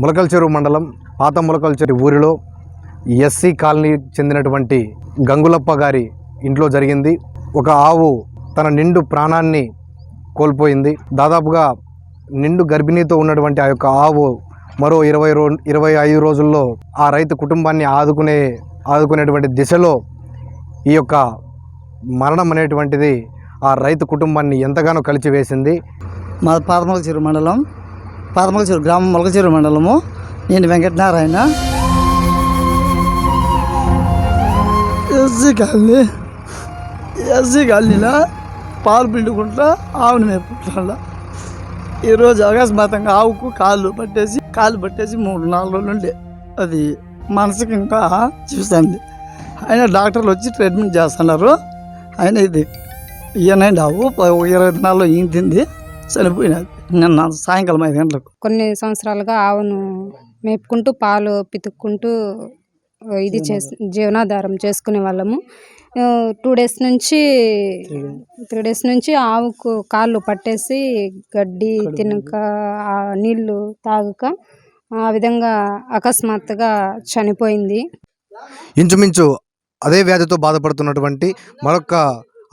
ములకల్చెరువు మండలం పాత ములకల్చెరు ఊరిలో ఎస్సీ కాలనీకి చెందినటువంటి గంగులప్ప గారి ఇంట్లో జరిగింది. ఒక ఆవు తన నిండు ప్రాణాన్ని కోల్పోయింది. దాదాపుగా నిండు గర్భిణీతో ఉన్నటువంటి ఆ యొక్క ఆవు మరో ఇరవై రో ఇరవై ఐదు రోజుల్లో ఆ రైతు కుటుంబాన్ని ఆదుకునే ఆదుకునేటువంటి దిశలో ఈ యొక్క మరణం అనేటువంటిది ఆ రైతు కుటుంబాన్ని ఎంతగానో కలిచివేసింది. మా పాదమలచెరు మండలం. పాదమలచెరు గ్రామం మొలకచూరు మండలము. నేను వెంకటనారాయణ. SC colony. ఎస్సీ కాలనీలో పాలు పిండుకుంటా ఆవుని మేపుకుంటా ఈరోజు అకస్మాత్తుగా ఆవుకు కాళ్ళు పట్టేసి కాళ్ళు పట్టేసి మూడు నాలుగు రోజులు ఉండే. అది మనసుకి ఇంకా చూస్తుంది అయినా డాక్టర్లు వచ్చి ట్రీట్మెంట్ చేస్తున్నారు. అయినా ఇది ఈయనండి ఆవు ఇరవై నాలుగు ఈయన చనిపోయినది నిన్న సాయంకాలం ఐదు గంటలకు. కొన్ని సంవత్సరాలుగా ఆవును మేపుకుంటూ పాలు పితుక్కుంటూ ఇది చేసి జీవనాధారం చేసుకునే వాళ్ళము. టూ డేస్ నుంచి త్రీ డేస్ నుంచి ఆవుకు కాళ్ళు పట్టేసి గడ్డి తినక ఆ నీళ్ళు తాగక ఆ విధంగా అకస్మాత్తుగా చనిపోయింది. ఇంచుమించు అదే వ్యాధితో బాధపడుతున్నటువంటి మరొక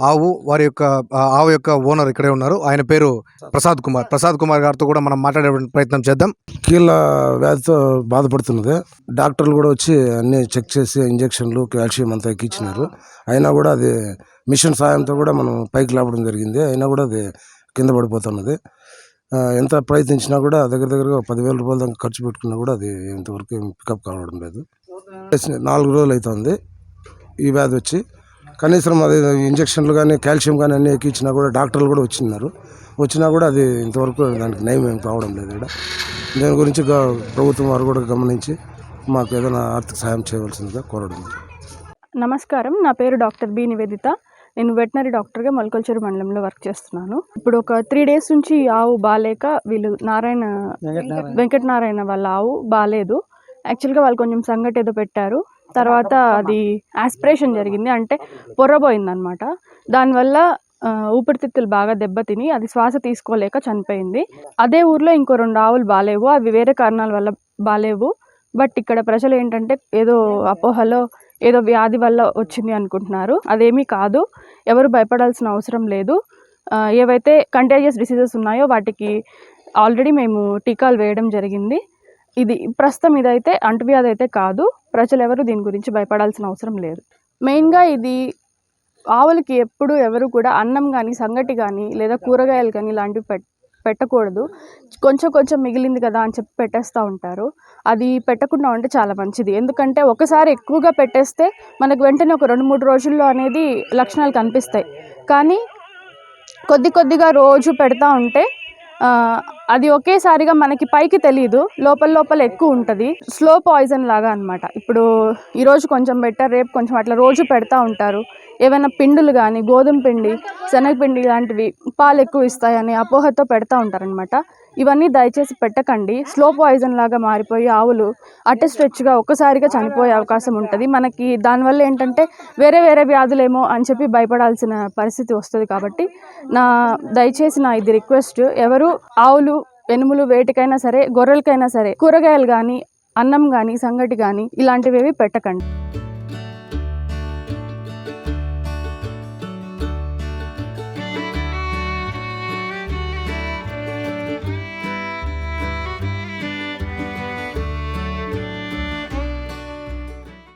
ఆవు వారి యొక్క ఆవు యొక్క ఓనర్ ఇక్కడే ఉన్నారు. ఆయన పేరు ప్రసాద్ కుమార్. ప్రసాద్ కుమార్ గారితో కూడా మనం మాట్లాడే ప్రయత్నం చేద్దాం. కీళ్ళ వ్యాధితో బాధపడుతున్నది. డాక్టర్లు కూడా వచ్చి అన్ని చెక్ చేసి ఇంజక్షన్లు కాల్షియం అంతా ఎక్కించినారు. అయినా కూడా అది మిషన్ సాయంతో కూడా మనం పైకి లేపడం జరిగింది. అయినా కూడా అది కింద పడిపోతున్నది. ఎంత ప్రయత్నించినా కూడా దగ్గర దగ్గరగా పదివేల రూపాయల దాకా ఖర్చు పెట్టుకున్నా కూడా అది ఇంతవరకు పికప్ కావడం లేదు. నాలుగు రోజులు అవుతుంది. ఈ వ్యాధి వచ్చి కనీసం అది ఇంజక్షన్లు కానీ కాల్షియం కానీ అన్నీ ఎక్కించినా కూడా డాక్టర్లు కూడా వచ్చిన్నారు. వచ్చినా కూడా అది ఇంతవరకు దానికి నయం ఏం కావడం లేదు ఇక్కడ. దీని గురించి ప్రభుత్వం వారు కూడా గమనించి మాకు ఏదైనా ఆర్థిక సాయం చేయవలసిందిగా కోరడం నమస్కారం. నా పేరు డాక్టర్ బి నివేదిత. నేను వెటనరీ డాక్టర్గా మొలకల్చెరు మండలంలో వర్క్ చేస్తున్నాను. ఇప్పుడు ఒక త్రీ డేస్ నుంచి ఆవు బాగాలేక వీళ్ళు నారాయణ వెంకటనారాయణ. వెంకటనారాయణ వాళ్ళ ఆవు బాగాలేదు యాక్చువల్గా వాళ్ళు కొంచెం సంగటి ఏదో పెట్టారు. తర్వాత అది ఆస్పిరేషన్ జరిగింది. అంటే పొర్రబోయింది అనమాట దానివల్ల ఊపిరితిత్తులు బాగా దెబ్బతిని అది శ్వాస తీసుకోలేక చనిపోయింది. అదే ఊర్లో ఇంకో రెండు ఆవులు బాగాలేవు అవి వేరే కారణాల వల్ల బాగాలేవు బట్ ఇక్కడ ప్రజలు ఏంటంటే ఏదో అపోహలో ఏదో వ్యాధి వల్ల వచ్చింది అనుకుంటున్నారు. అదేమీ కాదు. ఎవరు భయపడాల్సిన అవసరం లేదు. ఏవైతే కంటేజియస్ డిసీజెస్ ఉన్నాయో వాటికి ఆల్రెడీ మేము టీకాలు వేయడం జరిగింది. ఇది ప్రస్తుతం ఇదైతే అంటువ్యాధి అయితే కాదు. ప్రజలెవరూ దీని గురించి భయపడాల్సిన అవసరం లేదు. మెయిన్గా ఇది ఆవులకి ఎప్పుడు ఎవరు కూడా అన్నం కానీ సంగటి కానీ లేదా కూరగాయలు కానీ ఇలాంటివి పెట్ పెట్టకూడదు. కొంచెం కొంచెం మిగిలింది కదా అని చెప్పి పెట్టేస్తూ ఉంటారు. అది పెట్టకుండా ఉంటే చాలా మంచిది. ఎందుకంటే ఒకసారి ఎక్కువగా పెట్టేస్తే మనకు వెంటనే ఒక రెండు మూడు రోజుల్లో అనేది లక్షణాలు కనిపిస్తాయి. కానీ కొద్ది కొద్దిగా రోజు పెడతా ఉంటే అది ఒకేసారిగా మనకి పైకి తెలియదు లోపల లోపల ఎక్కువ ఉంటుంది. స్లో పాయిజన్ లాగా అనమాట ఇప్పుడు ఈరోజు కొంచెం పెట్టారు రేపు కొంచెం అట్లా రోజు పెడతా ఉంటారు. ఏవైనా పిండులు కానీ గోధుమ పిండి శనగపిండి లాంటివి పాలు ఎక్కువ ఇస్తాయని అపోహతో పెడతా ఉంటారనమాట ఇవన్నీ దయచేసి పెట్టకండి. స్లో పాయిజన్ లాగా మారిపోయి ఆవులు అట్ట స్ట్రెచ్గా ఒక్కసారిగా చనిపోయే అవకాశం ఉంటుంది. మనకి దానివల్ల ఏంటంటే వేరే వేరే వ్యాధులేమో అని చెప్పి భయపడాల్సిన పరిస్థితి వస్తుంది కాబట్టి నా దయచేసి నా ఇది రిక్వెస్ట్. ఎవరు ఆవులు ఎనుములు వేటికైనా సరే గొర్రెలకైనా సరే కూరగాయలు కానీ అన్నం కానీ సంగటి కానీ ఇలాంటివి ఏవి పెట్టకండి.